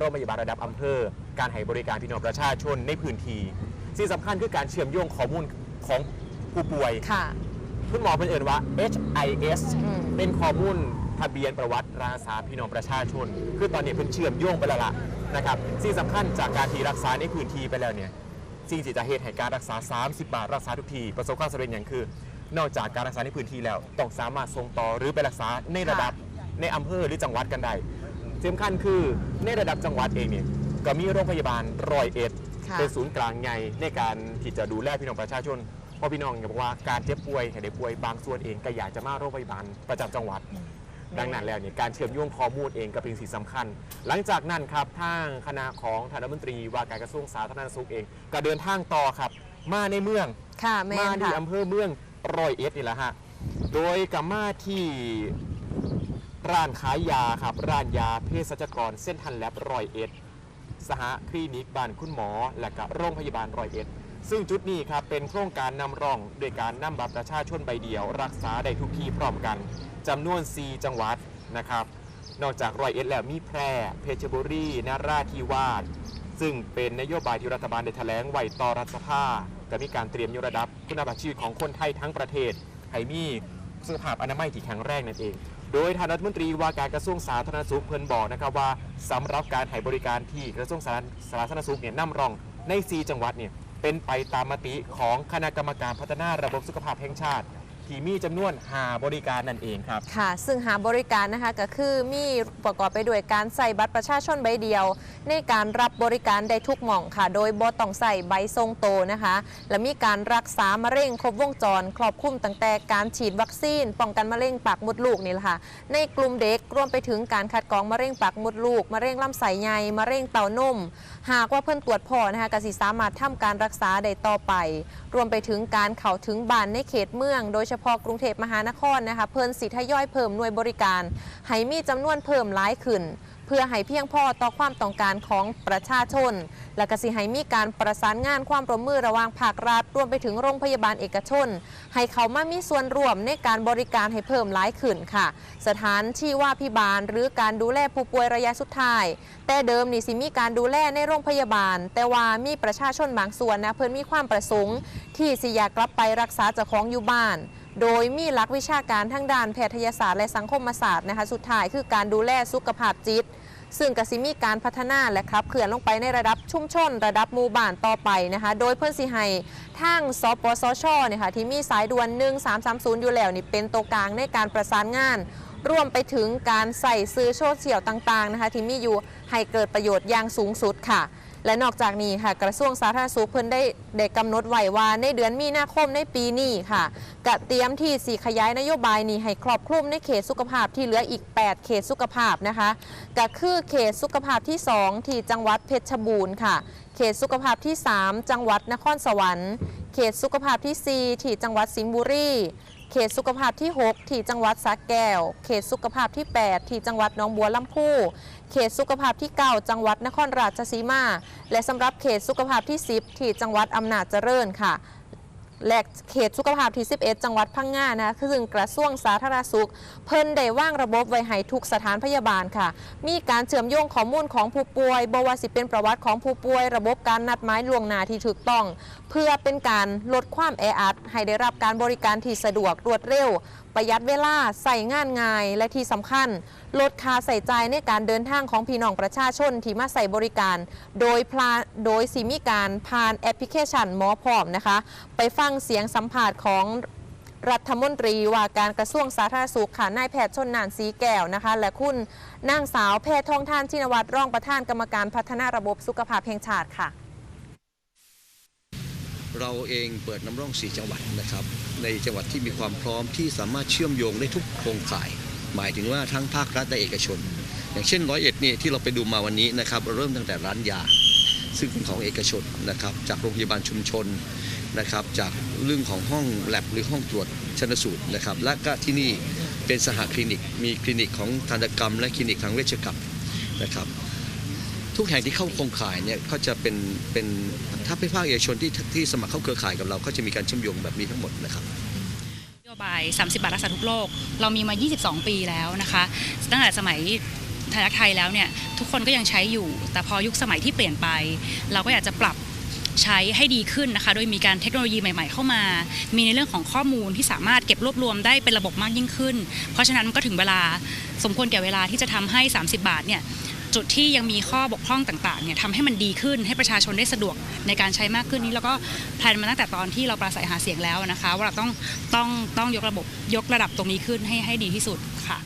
โรงพยาบาลระดับอำเภอ การให้บริการพี่น้องประชาชนในพื้นที่สิ่งสำคัญคือการเชื่อมโยงข้อมูลของผู้ป่วย ค่ะ คุณหมอเป็นเอ่นว่า HIS อืม เป็นข้อมูลทะเบียนประวัติราษาพี่น้องประชาชน คือตอนนี้เพิ่นเชื่อมโยงไปแล้วล่ะนะครับสิ่งสำคัญจากการที่รักษาในพื้นที่ไปแล้วเนี่ยสิ่งที่จะเหตุให้การรักษา 30 บาทรักษาทุกทีประสบความสำเร็จอย่างคือ นอกจากการรักษาในพื้นที่แล้วต้องสามารถส่งต่อหรือไปรักษาในระดับในอำเภอหรือจังหวัดกันได้ที่ สำคัญคือในระดับจังหวัดเองเนี่ยก็มีโรงพยาบาลร้อยเอ็ดค่ะ เป็นศูนย์กลางใหญ่ในการที่จะดูแลพี่น้องประชาชนเพราะพี่น้องบอกว่าการเจ็บป่วยให้ได้ป่วยบางส่วนเองก็อยากจะมาโรงพยาบาลประจำจังหวัด ดังนั้นแล้วเนี่ยการเชื่อมโยงข้อมูลเองก็เป็นสิ่งสำคัญ หลังจากนั้นครับทางคณะของท่านรัฐมนตรีว่าการกระทรวงสาธารณสุขเอง ก็เดินทางต่อครับ มาในเมือง ค่ะแม่มานที่ค่ะ อำเภอเมืองร้อยเอ็ดนี่แหละฮะ โดยกับมาที่ ร้านขายยาครับ ร้านยาเภสัชกรเส้นทันแลบรอยเอ็ด สหคลินิกบ้านคุณหมอ และก็โรงพยาบาลรอยเอ็ด ซึ่งจุดนี้ครับเป็นโครงการนำร่องโดยการนำบัตรประชาชนใบเดียว รักษาได้ทุกที่พร้อมกันจำนวน 4 จังหวัดนะครับ นอกจากรอยเอ็ดแล้วมีแพร่ เพชรบุรีนาราธิวาสซึ่งเป็นนโยบายที่รัฐบาลได้แถลงไว้ต่อรัฐสภาก็มีการเตรียมยกระดับคุณภาพชีวิตของคนไทยทั้งประเทศให้มีสุขภาพอนามัยที่แข็งแรงนั่นเอง โดยทางรัฐมนตรีว่าการกระทรวงสาธารณสุขเพิ่นบอกนะครับว่าสำหรับการให้บริการที่กระทรวงสาสาธารณสุขเนี่ยนำร่องใน 4 จังหวัดเนี่ยเป็นไปตามมติของคณะกรรมการพัฒนาระบบสุขภาพแห่งชาติ ที่มีจำนวน5บริการนั่นเองครับ ค่ะ ซึ่งหาบริการนะคะก็คือมีประกอบไปด้วยการใส่บัตรประชาชนใบเดียว ในการรับบริการได้ทุกหม่องค่ะ โดยบต้องใส่ใบทรงโตนะคะ และมีการรักษามะเร็งครบวงจร ครอบคลุมตั้งแต่การฉีดวัคซีนป้องกันมะเร็งปากมดลูกนี่แหละค่ะ ในกลุ่มเด็กรวมไปถึงการคัดกรองมะเร็งปากมดลูกมะเร็งลำไส้ใหญ่มะเร็งเต้านมหากว่าเพิ่นตรวจพอนะคะก็สิสามารถทำการรักษาได้ต่อไป รวมไปถึงการเข้าถึงบ้านในเขตเมือง โดยเฉพาะกรุงเทพมหานครนะคะเพิ่นสิทยอยเพิ่มหน่วยบริการให้มีจำนวนเพิ่มหลายขึ้น เพื่อให้เพียงพอต่อความต้องการของประชาชน และก็สิให้มีการประสานงานความร่วมมือระหว่างภาครัฐรวมไปถึงโรงพยาบาลเอกชน ให้เขามามีส่วนร่วมในการบริการให้เพิ่มหลายขึ้นค่ะ สถานที่ว่าพิบาลหรือการดูแลผู้ป่วยระยะสุดท้าย แต่เดิมนี่สิมีการดูแลในโรงพยาบาล แต่ว่ามีประชาชนบางส่วนนะเพิ่นมีความประสงค์ ที่สิอยากกลับไปรักษาเจ้าของอยู่บ้าน โดยมีหลักวิชาการทางด้านแพทยศาสตร์และสังคมศาสตร์นะคะ สุดท้ายคือการดูแลสุขภาพจิต ซึ่งกสิมีการพัฒนาและครับเขื่อนลงไปในระดับชุมชน ระดับหมู่บ้านต่อไปนะคะ โดยเพื่อนสิให้ทางสปสชเนี่ยค่ะที่มีสายด่วน 1330 อยู่แล้วนี่เป็นตัวกลางในการประสานงานรวมไปถึงการใส่ซื้อโซเชียลต่างๆนะคะที่มีอยู่ให้เกิดประโยชน์อย่างสูงสุดค่ะ และนอกจากนี้ค่ะ กระทรวงสาธารณสุขเพิ่นได้ได้กำหนดไว้ว่าในเดือนมีนาคมในปีนี้ค่ะกะเตรียมที่สีขยายนโยบายนี้ให้ครอบคลุมในเขตสุขภาพที่เหลืออีก 8 เขตสุขภาพนะคะก็คือเขตสุขภาพที่ 2 ที่จังหวัดเพชรบูรณ์ค่ะ เขตสุขภาพที่ 3 จังหวัดนครสวรรค์ เขตสุขภาพที่ 4 ที่จังหวัดสิงห์บุรี เขตสุขภาพที่ 6 ที่จังหวัดสระแก้ว เขตสุขภาพที่ 8 ที่จังหวัดหนองบัวลำพู เขตสุขภาพที่ 9 จังหวัดนครราชสีมา และสำหรับเขตสุขภาพที่ 10 ที่จังหวัดอำนาจเจริญค่ะ และเขตสุขภาพที่ 11 จังหวัดพังงานะคะซึ่งกระทรวงสาธารณสุข เพิ่นได้ว่างระบบไว้ให้ทุกสถานพยาบาลค่ะ มีการเชื่อมโยงข้อมูลของผู้ป่วยบว่าสิเป็นประวัติของผู้ป่วย ระบบการนัดหมายล่วงหน้าที่ถูกต้อง เพื่อเป็นการลดความแออัดให้ได้รับการบริการที่สะดวกรวดเร็วประหยัดเวลาใส่งานง่าย และที่สำคัญ ลดค่าใส่ใจในการเดินทางของพี่น้องประชาชนที่มาใส่บริการ โดยพลาโดยสิมีการผ่านแอปพลิเคชันหมอพร้อมนะคะ ไปฟังเสียงสัมภาษณ์ของรัฐมนตรีว่าการกระทรวงสาธารณสุขค่ะนายแพทย์ชนนานสีแก้วนะคะ และคุณนางสาวแพทย์ทองทานชินวัตรรองประธานกรรมการพัฒนาระบบสุขภาพแห่งชาติค่ะ เราเองเปิดน้ำร่อง 4 จังหวัดนะครับ ในจังหวัดที่มีความพร้อมที่สามารถเชื่อมโยงได้ทุกโครงข่าย หมายถึงว่าทั้งภาครัฐและเอกชน อย่างเช่นร้อยเอ็ดนี่ที่เราไปดูมาวันนี้นะครับเราเริ่มตั้งแต่ร้านยา ซึ่งเป็นของเอกชนนะครับ จากโรงพยาบาลชุมชนนะครับ จากเรื่องของห้องแลบหรือห้องตรวจชนสูตรนะครับ และก็ที่นี่เป็นสหคลินิก มีคลินิกของทันตกรรม และคลินิกทางเวชกรรมนะครับ ทุกแห่งที่เข้าโครงข่ายเนี่ยก็จะเป็นเป็นถ้าเป็นภาคเอกชนที่ที่สมัครเข้าเครือข่ายกับเราก็จะมีการเชื่อมโยงแบบนี้ทั้งหมดนะครับนโยบาย 30 บาทรักษาทุกโรคเรามีมา 22 ปีแล้วนะคะตั้งแต่สมัยไทยรักไทยแล้วเนี่ยทุกคนก็ยังใช้อยู่ แต่พอยุคสมัยที่เปลี่ยนไป เราก็อยากจะปรับใช้ให้ดีขึ้นนะคะ โดยมีการเทคโนโลยีใหม่ ๆ เข้ามา มีในเรื่องของข้อมูลที่สามารถเก็บรวบรวมได้เป็นระบบมากยิ่งขึ้น เพราะฉะนั้นมันก็ถึงเวลาสมควรแก่เวลาที่จะทำให้ 30 บาทเนี่ย จุดที่ยังมีข้อบกพร่องต่างๆเนี่ยทำให้มันดีขึ้นให้ประชาชนได้สะดวกในการใช้มากขึ้นนี้แล้วก็แพลนมาตั้งแต่ตอนที่เราปราศัยหาเสียงแล้วนะคะ ว่าเราต้องต้องต้องยกระบบยกระดับตรงนี้ขึ้นให้ให้ดีที่สุดค่ะ